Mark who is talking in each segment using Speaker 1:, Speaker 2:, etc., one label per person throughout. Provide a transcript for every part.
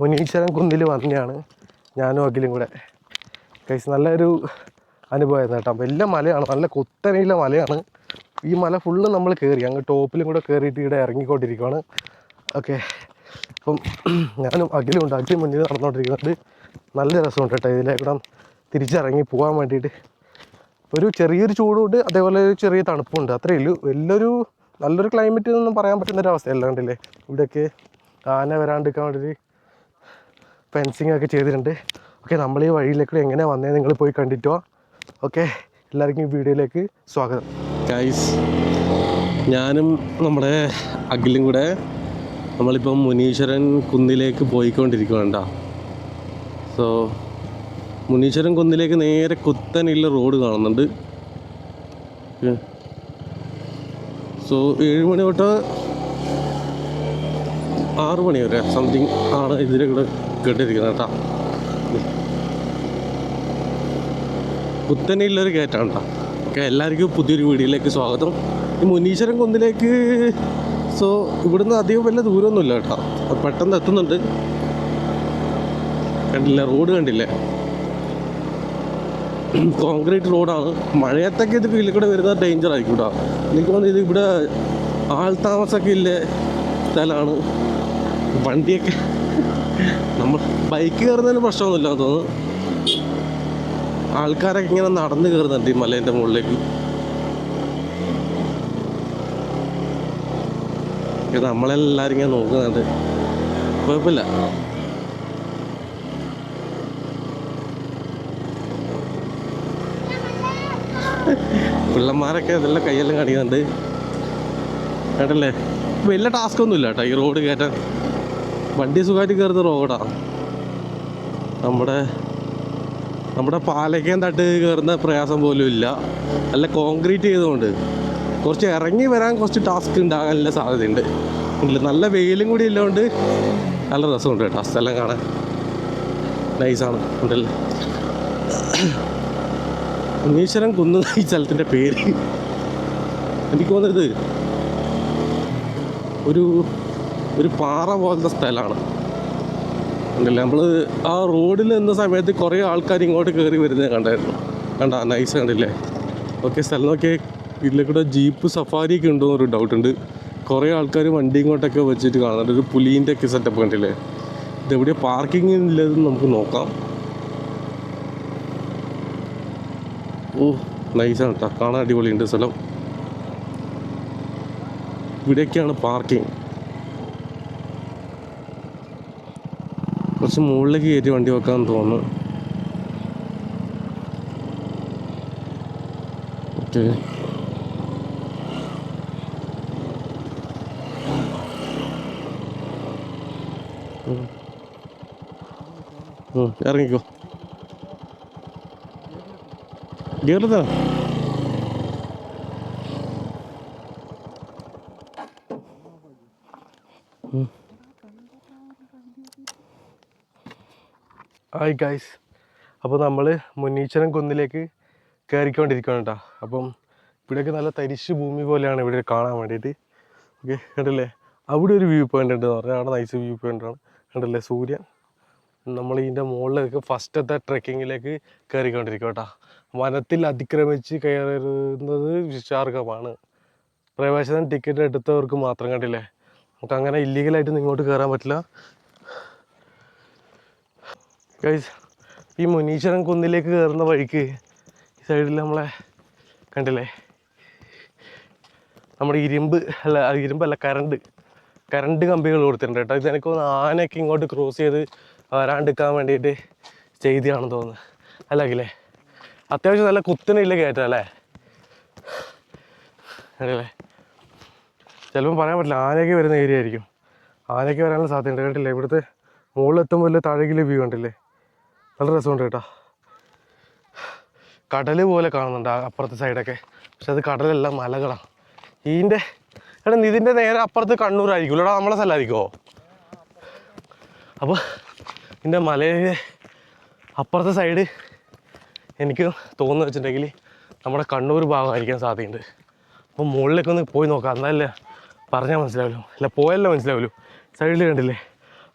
Speaker 1: മുനീശ്വരൻ കുന്നിൽ വന്നെയാണ് ഞാനും അഖിലും കൂടെ. കൈസ് നല്ലൊരു അനുഭവമായിരുന്നു കേട്ടോ. വലിയ മലയാണ്. നല്ല കുത്തനെയുള്ള മലയാണ്. ഈ മല ഫുള്ള് നമ്മൾ കയറി അങ്ങ് ടോപ്പിലും കൂടെ കയറിയിട്ട് ഇവിടെ ഇറങ്ങിക്കൊണ്ടിരിക്കുകയാണ് ഓക്കെ അപ്പം ഞാനും അഖിലും ഉണ്ട്. അഖിലും മുന്നിൽ നടന്നുകൊണ്ടിരിക്കുന്നുണ്ട് നല്ല രസമുണ്ട് കേട്ടോ ഇതിലേക്കൂടെ തിരിച്ചിറങ്ങി പോകാൻ വേണ്ടിയിട്ട്. ഒരു ചെറിയൊരു ചൂടുണ്ട് അതേപോലെ ഒരു ചെറിയ തണുപ്പുണ്ട്. അത്രയേ ഉള്ളൂ വലിയൊരു നല്ലൊരു ക്ലൈമറ്റ് എന്നൊന്നും പറയാൻ പറ്റുന്ന ഒരു അവസ്ഥയല്ല കണ്ടില്ലേ? ഇവിടെയൊക്കെ ആന വരാണ്ടിരിക്കാൻ വേണ്ടിയിട്ട് ഫെൻസിങ് ഒക്കെ ചെയ്തിട്ടുണ്ട്. ഓക്കെ നമ്മൾ ഈ വഴിയിലേക്ക് എങ്ങനെ വന്നേ നിങ്ങൾ പോയി കണ്ടിട്ടോ? ഓക്കെ എല്ലാവർക്കും ഈ വീഡിയോയിലേക്ക് സ്വാഗതം.
Speaker 2: ഗൈസ് ഞാനും നമ്മുടെ അഖിലും കൂടെ നമ്മളിപ്പം മുനീശ്വരൻ കുന്നിലേക്ക് പോയിക്കൊണ്ടിരിക്കുകണ്ട സോ മുനീശ്വരൻ കുന്നിലേക്ക് നേരെ കുത്തനുള്ള റോഡ് കാണുന്നുണ്ട്. സോ ഏഴ് മണി തൊട്ട് ആറ് മണി വരെ സംതിങ് ആണ് ഇതിലെ കൂടെ കേട്ടിരിക്കുന്നത് കേട്ടോ. കുത്തനെയുള്ളൊരു കയറ്റാണ് കേട്ടോ ഓക്കെ എല്ലാവർക്കും പുതിയൊരു വീഡിയോയിലേക്ക് സ്വാഗതം. ഈ മുനീശ്വരൻ കുന്നിലേക്ക് സോ ഇവിടുന്ന് അധികം വലിയ ദൂരമൊന്നുമില്ല കേട്ടോ. പെട്ടെന്ന് എത്തുന്നുണ്ട്. കണ്ടില്ല റോഡ് കണ്ടില്ലേ? കോൺക്രീറ്റ് റോഡാണ് മഴയത്തൊക്കെ ഇത് ഇതിൽ കൂടെ വരുന്നത് ഡേഞ്ചർ ആയിരിക്കും കേട്ടോ എനിക്ക് തോന്നുന്നു ഇത് ഇവിടെ ആൾ താമസമൊക്കെ ഇല്ല? സ്ഥലമാണ്. വണ്ടിയൊക്കെ നമ്മൾ ബൈക്ക് കയറുന്നതിന് പ്രശ്നമൊന്നുമില്ല തോന്നുന്നു. ആൾക്കാരൊക്കെ ഇങ്ങനെ നടന്നു കയറുന്നുണ്ട് ഈ മലേന്റെ മുകളിലേക്ക്. നമ്മളെല്ലാവരും ഇങ്ങനെ നോക്കുന്നുണ്ട്. കുഴപ്പമില്ല. പിള്ളന്മാരൊക്കെ ഇതെല്ലാം കൈയെല്ലാം കാണിക്കുന്നുണ്ട് കേട്ടല്ലേ? വലിയ ടാസ്ക് ഒന്നുമില്ല കേട്ടോ ഈ റോഡ് കയറ്റാൻ. വണ്ടി സുഖമായിട്ട് കയറുന്ന റോഡാണ് നമ്മുടെ നമ്മുടെ പാലക്കയം തട്ട് കയറുന്ന പ്രയാസം പോലും ഇല്ല. നല്ല കോൺക്രീറ്റ് ചെയ്തുകൊണ്ട് കുറച്ച് ഇറങ്ങി വരാൻ കുറച്ച് ടാസ്ക് ഉണ്ടാകാനുള്ള സാധ്യതയുണ്ട്. ഇല്ല നല്ല വെയിലും കൂടി ഇല്ലതുകൊണ്ട് നല്ല രസമുണ്ട് കേട്ടോ സ്ഥലം കാണാൻ. നൈസാണ് ഉണ്ടല്ലേ? ഉണ്ണീശ്വരൻ കുന്ന് ഈ സ്ഥലത്തിന്റെ പേര്. എനിക്ക് തോന്നുന്നത് ഒരു ഒരു പാറ പോലത്തെ സ്ഥലമാണ്. ഉണ്ടല്ലേ നമ്മൾ ആ റോഡിൽ നിന്ന സമയത്ത് കുറേ ആൾക്കാർ ഇങ്ങോട്ട് കയറി വരുന്നത് കണ്ടായിരുന്നു. കണ്ട? നൈസ് കണ്ടില്ലേ? ഓക്കെ സ്ഥലം നോക്കിയാൽ ഇതിലെ കൂടെ ജീപ്പ് സഫാരി ഒക്കെ ഉണ്ടോ എന്നൊരു ഡൗട്ട് ഉണ്ട്. കുറേ ആൾക്കാർ വണ്ടി ഇങ്ങോട്ടൊക്കെ വെച്ചിട്ട് കാണുന്നുണ്ട് ഒരു പുലീന്റെ ഒക്കെ സെറ്റപ്പ് കണ്ടില്ലേ? ഇതെവിടെ പാർക്കിംഗ് ഇല്ലതെന്ന് നമുക്ക് നോക്കാം. ഓ നൈസാണ് കേട്ടോ കാണാൻ അടിപൊളിയുണ്ട് സ്ഥലം. ഇവിടെയൊക്കെയാണ് പാർക്കിംഗ് കുറച്ച് മുകളിലേക്ക് കയറ്റി വണ്ടി വെക്കാൻ തോന്നുന്നു. ഓക്കെ ഇറങ്ങിക്കോ. ഗിയർതാ
Speaker 1: ഹായ് ഗൈസ് അപ്പോൾ നമ്മൾ മുന്നീശ്വരൻ കുന്നിലേക്ക് കയറിക്കൊണ്ടിരിക്കുകയാണ് കേട്ടോ അപ്പം ഇവിടെയൊക്കെ നല്ല തരിശ് ഭൂമി പോലെയാണ് ഇവിടെ കാണാൻ വേണ്ടിയിട്ട്. ഓക്കെ കണ്ടല്ലേ? അവിടെ ഒരു വ്യൂ പോയിന്റ് ഉണ്ട്. എന്ന് പറഞ്ഞാൽ അവിടെ നൈസ് വ്യൂ പോയിന്റ് ആണ്. കണ്ടില്ലേ? സൂര്യൻ. നമ്മൾ ഇതിന്റെ മുകളിലേക്ക് ഫസ്റ്റത്തെ ട്രെക്കിങ്ങിലേക്ക് കയറിക്കൊണ്ടിരിക്കുക കേട്ടോ വനത്തിൽ അതിക്രമിച്ച് കയറുന്നത് വിശാർഗമാണ്. പ്രവേശനം ടിക്കറ്റ് എടുത്തവർക്ക് മാത്രം കണ്ടില്ലേ? നമുക്ക് അങ്ങനെ ഇല്ലീഗലായിട്ട് ഇങ്ങോട്ട് കയറാൻ പറ്റില്ല. ഗൈസ് ഈ മുനീശ്വരൻ കുന്നിലേക്ക് കയറുന്ന വഴിക്ക് ഈ സൈഡിൽ നമ്മളെ കണ്ടില്ലേ? നമ്മുടെ ഇരുമ്പ് അല്ല ഇരുമ്പല്ല കരണ്ട്. കരണ്ട് കമ്പികൾ കൊടുത്തിട്ടുണ്ട് കേട്ടോ. ഇത് എനിക്ക് തോന്നുന്നു ആനയൊക്കെ ഇങ്ങോട്ട് ക്രോസ് ചെയ്ത് വരാണ്ടിരിക്കാൻ വേണ്ടിയിട്ട് ചെയ്തിയാണെന്ന് തോന്നുന്നു. അല്ലെങ്കിലേ അത്യാവശ്യം നല്ല കുത്തനെയില്ല കയറ്റം അല്ലേ? കണ്ടില്ലേ ചിലപ്പോൾ പറയാൻ പറ്റില്ല ആനയൊക്കെ വരുന്ന ഏരിയ ആയിരിക്കും. ആനയൊക്കെ വരാനുള്ള സാധ്യതയുണ്ട്. കേട്ടില്ലേ ഇവിടുത്തെ മുകളിലെത്തുമ്പോൾ താഴേക്കിലെ വ്യൂ കണ്ടില്ലേ? നല്ല രസമുണ്ട് കേട്ടോ. കടൽ പോലെ കാണുന്നുണ്ട് അപ്പുറത്തെ സൈഡൊക്കെ പക്ഷെ അത് കടലല്ല മലകളാണ് ഇതിന്റെ എടാ ഇതിന്റെ നേരെ അപ്പുറത്ത് കണ്ണൂരായിരിക്കും. എടാ നമ്മളെ സ്ഥലമായിരിക്കുമോ അപ്പോൾ ഇതിന്റെ മലയുടെ അപ്പുറത്തെ സൈഡ് എനിക്ക് തോന്നുന്നു വെച്ചിട്ടുണ്ടെങ്കിൽ നമ്മുടെ കണ്ണൂർ ഭാഗമായിരിക്കാൻ സാധ്യതയുണ്ട്. അപ്പോൾ മുകളിലേക്ക് ഒന്ന് പോയി നോക്കാം. എന്നാലല്ലേ പറഞ്ഞാൽ മനസ്സിലാവില്ല അല്ല പോയല്ലേ മനസ്സിലാവില്ല സൈഡിൽ കണ്ടില്ലേ?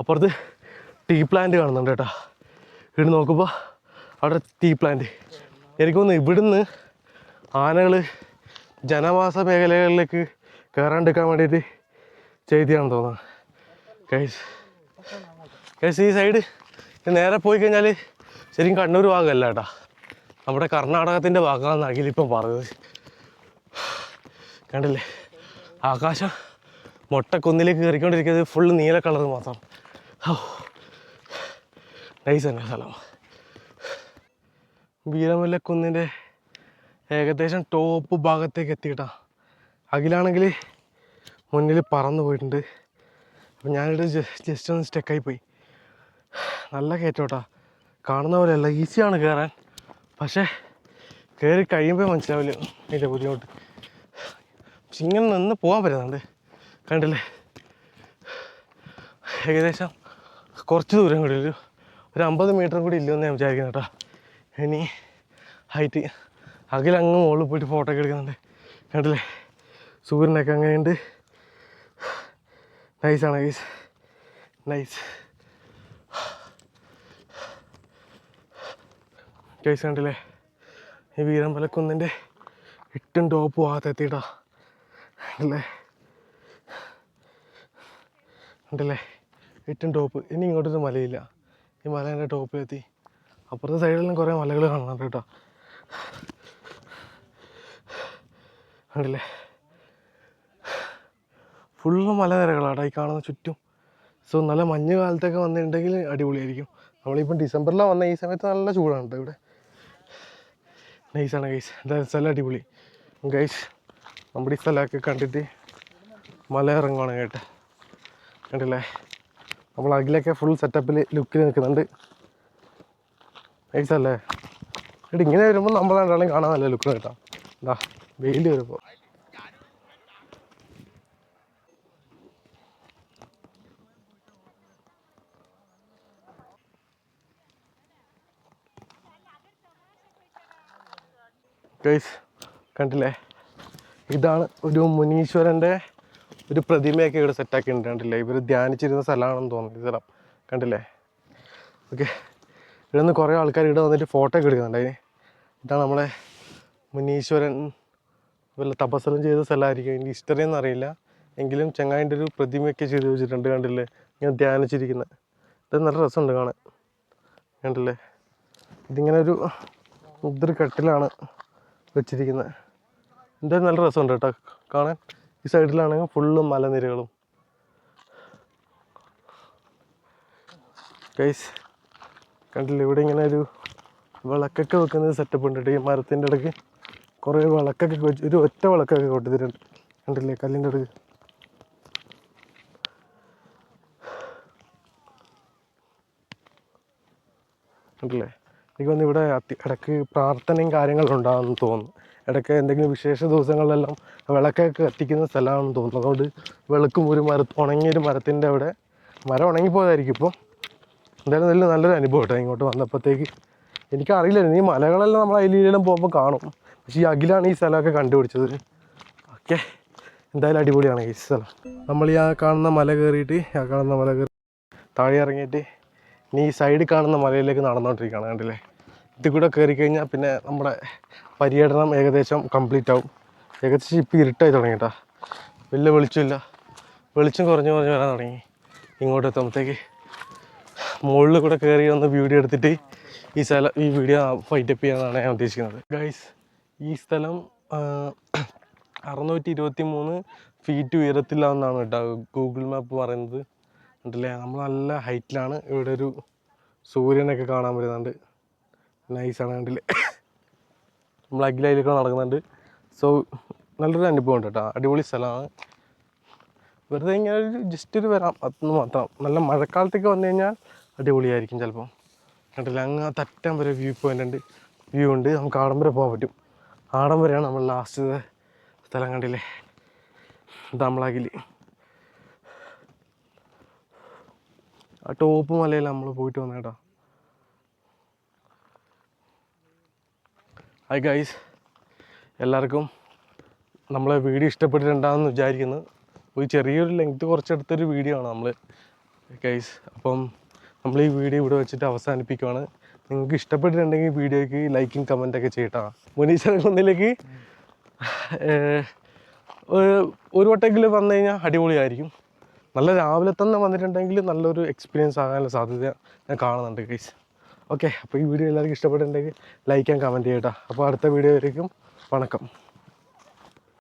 Speaker 1: അപ്പുറത്ത് ടീ പ്ലാന്റ് കാണുന്നുണ്ട് കേട്ടോ. ഇവിടെ നോക്കുമ്പോൾ അവിടെ ടീ പ്ലാന്റ് എനിക്ക് തോന്നുന്നു ഇവിടുന്ന് ആനകൾ ജനവാസ മേഖലകളിലേക്ക് കയറാണ്ടിരിക്കാൻ വേണ്ടിയിട്ട് ചെയ്തിയാണെന്ന് തോന്നുന്നു. കൈസ് കൈസ് ഈ സൈഡ് നേരെ പോയി കഴിഞ്ഞാൽ ശരിക്കും കണ്ണൂർ ഭാഗമല്ല കേട്ടാ. നമ്മുടെ കർണാടകത്തിന്റെ ഭാഗമാണെന്ന് അഖിലിപ്പം പറഞ്ഞത്. കണ്ടില്ലേ? ആകാശം മുട്ടക്കുന്നിലേക്ക് കയറിക്കൊണ്ടിരിക്കുന്നത് ഫുള്ള് നീല കളർ മാത്രം. ഓ നൈസ് തന്നെ സ്ഥലം വീരമല്ലക്കുന്നിന്റെ ഏകദേശം ടോപ്പ് ഭാഗത്തേക്ക് എത്തിയിട്ടാ. അഖിലാണെങ്കിൽ മുന്നിൽ പറന്നു പോയിട്ടുണ്ട്. അപ്പം ഞാനിവിടെ ജസ്റ്റ് ഒന്ന് സ്റ്റെക്കായി പോയി. നല്ല കയറ്റോട്ടാ. കാണുന്ന പോലെയല്ല ഈസിയാണ് കയറാൻ പക്ഷേ കയറി കഴിയുമ്പോൾ മനസ്സിലാവില്ല അതിന്റെ ബുദ്ധിമുട്ട്. പക്ഷെ ഇങ്ങനെ നിന്ന് പോകാൻ പറ്റുന്നുണ്ട്. കണ്ടില്ലേ? ഏകദേശം കുറച്ച് ദൂരം കൂടി ഒരു ഒരു അമ്പത് മീറ്റർ കൂടി ഇല്ലെന്ന് ഞാൻ വിചാരിക്കുന്നു കേട്ടോ. ഇനി ഹൈറ്റ് അകലങ്ങ് മുകളിൽ പോയിട്ട് ഫോട്ടോ ഒക്കെ എടുക്കുന്നുണ്ട്. കണ്ടില്ലേ? സൂര്യനൊക്കെ അങ്ങനെയുണ്ട്. നൈസാണ് നൈസ് നൈസ് കേസ് കണ്ടില്ലേ? ഈ വീരമ്പലക്കുന്നിന്റെ എട്ടും ടോപ്പ് ഭാഗത്ത് എത്തിയിട്ടാ കണ്ടില്ലേ? കണ്ടില്ലേ? ഏറ്റവും ടോപ്പ് ഇനി ഇങ്ങോട്ടൊരു മലയില്ല ഈ മലേന്റെ ടോപ്പിലെത്തി അപ്പുറത്തെ സൈഡിലും കുറേ മലകൾ കാണുന്നുണ്ട് കേട്ടോ. കണ്ടില്ലേ? ഫുള്ള് മലനിരകളാണ് ഈ കാണുന്ന ചുറ്റും. സോ നല്ല മഞ്ഞ് കാലത്തൊക്കെ വന്നിട്ടുണ്ടെങ്കിൽ അടിപൊളിയായിരിക്കും. നമ്മളിപ്പം ഡിസംബറിലാണ് വന്ന ഈ സമയത്ത് നല്ല ചൂടാണ് കേട്ടോ ഇവിടെ. നൈസാണ് ഗൈസ് എന്തായാലും സ്ഥലം അടിപൊളി. ഗൈസ് നമ്മുടെ ഈ സ്ഥലമൊക്കെ കണ്ടിട്ട് മല ഇറങ്ങുവാണ് കേട്ടോ. കണ്ടില്ലേ? നമ്മൾ അഖിലൊക്കെ ഫുൾ സെറ്റപ്പിൽ ലുക്കിൽ നിൽക്കുന്നുണ്ട്. നൈസല്ലേ എന്നിട്ട് ഇങ്ങനെ വരുമ്പോൾ നമ്മൾ രണ്ടാളും കാണാൻ നല്ല ലുക്ക് കേട്ടോ. എന്താ വെയിൽ വരുമ്പോൾ കണ്ടില്ലേ? ഇതാണ് ഒരു മുനീശ്വരന്റെ ഒരു പ്രതിമയൊക്കെ ഇവിടെ സെറ്റാക്കിയിട്ടുണ്ട് കണ്ടില്ലേ? ഇവർ ധ്യാനിച്ചിരുന്ന സ്ഥലമാണെന്ന് തോന്നുന്നു. സ്ഥലം. കണ്ടില്ലേ? ഓക്കെ ഇവിടെ നിന്ന് കുറേ ആൾക്കാർ ഇവിടെ വന്നിട്ട് ഫോട്ടോ ഒക്കെ എടുക്കുന്നുണ്ട്. ഇതാണ് നമ്മളെ മുനീശ്വരൻ വല്ല തപസ്സലം ചെയ്ത സ്ഥലമായിരിക്കും. എനിക്ക് ഹിസ്റ്ററി ഒന്നും അറിയില്ല. എങ്കിലും ചെങ്ങായിന്റെ ഒരു പ്രതിമയൊക്കെ ചെയ്ത് വെച്ചിട്ടുണ്ട്. കണ്ടില്ലേ? ഇങ്ങനെ ധ്യാനിച്ചിരിക്കുന്നത്. ഇത് നല്ല രസമുണ്ട് കാണാൻ. കണ്ടില്ലേ? ഇതിങ്ങനെ ഒരു മുദ്ര കട്ടിലാണ് വെച്ചിരിക്കുന്നത്. എന്തായാലും നല്ല രസമുണ്ട് കേട്ടോ കാണാൻ. ഈ സൈഡിലാണെങ്കിൽ ഫുള്ള് മലനിരകളും. ഗൈസ് കണ്ടില്ല ഇവിടെ ഇങ്ങനെ ഒരു വിളക്കൊക്കെ വെക്കുന്നത് സെറ്റപ്പ് ഉണ്ട് ഈ മരത്തിന്റെ ഇടയ്ക്ക് കുറേ വിളക്കൊക്കെ ഒരു ഒറ്റ വിളക്കൊക്കെ കൊണ്ടുതരുന്നുണ്ട് കണ്ടില്ലേ കല്ലിന്റെ ഇടയ്ക്ക്. കണ്ടില്ലേ? എനിക്ക് തോന്നുന്നു ഇവിടെ ഇടയ്ക്ക് പ്രാർത്ഥനയും കാര്യങ്ങളും ഉണ്ടാകുമെന്ന് തോന്നുന്നു. ഇടയ്ക്ക് എന്തെങ്കിലും വിശേഷ ദിവസങ്ങളിലെല്ലാം വിളക്കൊക്കെ കത്തിക്കുന്ന സ്ഥലമാണെന്ന് തോന്നുന്നു. അതുകൊണ്ട് വിളക്കും ഒരു മര ഉണങ്ങിയൊരു മരത്തിന്റെ അവിടെ മരം ഉണങ്ങിപ്പോയതായിരിക്കും ഇപ്പോൾ എന്തായാലും നല്ല നല്ലൊരു അനുഭവം കേട്ടോ ഇങ്ങോട്ട് വന്നപ്പോഴത്തേക്ക്. എനിക്കറിയില്ലായിരുന്നു ഈ മലകളെല്ലാം നമ്മൾ അതിലെല്ലാം പോകുമ്പോൾ കാണും. പക്ഷേ ഈ അഖിലാണ് ഈ സ്ഥലമൊക്കെ കണ്ടുപിടിച്ചത്. ഓക്കെ. എന്തായാലും അടിപൊളിയാണ് ഈ സ്ഥലം. നമ്മൾ ഈ ആ കാണുന്ന മല കയറിയിട്ട് ആ കാണുന്ന മല കയറി താഴെ ഇറങ്ങിയിട്ട് ഇനി ഈ സൈഡിൽ കാണുന്ന മലയിലേക്ക് നടന്നുകൊണ്ടിരിക്കുകയാണ് കണ്ടില്ലേ? ഇതിൽ കൂടെ കയറി കഴിഞ്ഞാൽ പിന്നെ നമ്മുടെ പര്യടനം ഏകദേശം കംപ്ലീറ്റ് ആവും. ഏകദേശം ഇപ്പോൾ ഇരുട്ടായി തുടങ്ങി കേട്ടോ വലിയ വെളിച്ചമില്ല. വെളിച്ചം കുറഞ്ഞ് കുറഞ്ഞ് വരാൻ തുടങ്ങി. ഇങ്ങോട്ട് എത്തുമ്പോഴത്തേക്ക് മുകളിൽ കൂടെ കയറി ഒന്ന് വീഡിയോ എടുത്തിട്ട് ഈ സ്ഥലം ഈ വീഡിയോ ഫൈറ്റപ്പ് ചെയ്യാനാണ് ഞാൻ ഉദ്ദേശിക്കുന്നത്. ഗൈസ് ഈ സ്ഥലം അറുന്നൂറ്റി ഇരുപത്തി മൂന്ന് ഫീറ്റ് ഉയരത്തിലാണെന്നാണ് കേട്ടോ ഗൂഗിൾ മാപ്പ് പറയുന്നത്. ഉണ്ടല്ലേ നമ്മൾ നല്ല ഹൈറ്റിലാണ് ഇവിടെ ഒരു സൂര്യനൊക്കെ കാണാൻ പറ്റുന്നുണ്ട് നൈസാണ് കണ്ടില്ലേ? നമ്മൾ അഖിലയിലൊക്കെ നടക്കുന്നുണ്ട്. സോ നല്ലൊരു അനുഭവം ഉണ്ട് കേട്ടോ. അടിപൊളി സ്ഥലമാണ്. വെറുതെ ഇങ്ങനെ ഒരു ജസ്റ്റ് ഒരു വരാം. അതൊന്ന് മാത്രം. നല്ല മഴക്കാലത്തേക്ക് വന്നു കഴിഞ്ഞാൽ അടിപൊളിയായിരിക്കും ചിലപ്പം. കണ്ടില്ല? അങ്ങ് തറ്റം വരെ വ്യൂ പോയിന്റ് ഉണ്ട്. വ്യൂ ഉണ്ട്. നമുക്ക് ആടം വരെ പോകാൻ പറ്റും. ആടം വരെയാണ് നമ്മൾ ലാസ്റ്റ് സ്ഥലം കണ്ടില്ലേ? നമ്മളാകിൽ ആ ടോപ്പ് മലയിൽ നമ്മൾ പോയിട്ട് വന്ന ഹായ് ഗൈസ് എല്ലാവർക്കും നമ്മളെ വീഡിയോ ഇഷ്ടപ്പെട്ടിട്ടുണ്ടാകുമെന്ന് വിചാരിക്കുന്നു. ഒരു ചെറിയൊരു ലെങ്ത് കുറച്ചെടുത്തൊരു വീഡിയോ ആണ് നമ്മൾ ഗൈസ് അപ്പം നമ്മൾ ഈ വീഡിയോ ഇവിടെ വെച്ചിട്ട് അവസാനിപ്പിക്കുവാണ്. നിങ്ങൾക്ക് ഇഷ്ടപ്പെട്ടിട്ടുണ്ടെങ്കിൽ വീഡിയോയ്ക്ക് ലൈക്കും കമന്റൊക്കെ ചെയ്യട്ടാ. ഒരു- ഒരു വട്ടെങ്കിലും വന്നു കഴിഞ്ഞാൽ അടിപൊളിയായിരിക്കും. നല്ല രാവിലെ തന്നെ വന്നിട്ടുണ്ടെങ്കിൽ നല്ലൊരു എക്സ്പീരിയൻസ് ആകാനുള്ള സാധ്യത ഞാൻ കാണുന്നുണ്ട് ഗൈസ് ഓക്കെ അപ്പോൾ ഈ വീഡിയോ എല്ലാവർക്കും ഇഷ്ടപ്പെട്ടിട്ടുണ്ടെങ്കിൽ ലൈക്ക് ആൻഡ് കമന്റ് ചെയ്യട്ടോ അപ്പോൾ അടുത്ത വീഡിയോ വരേക്കും വണക്കം.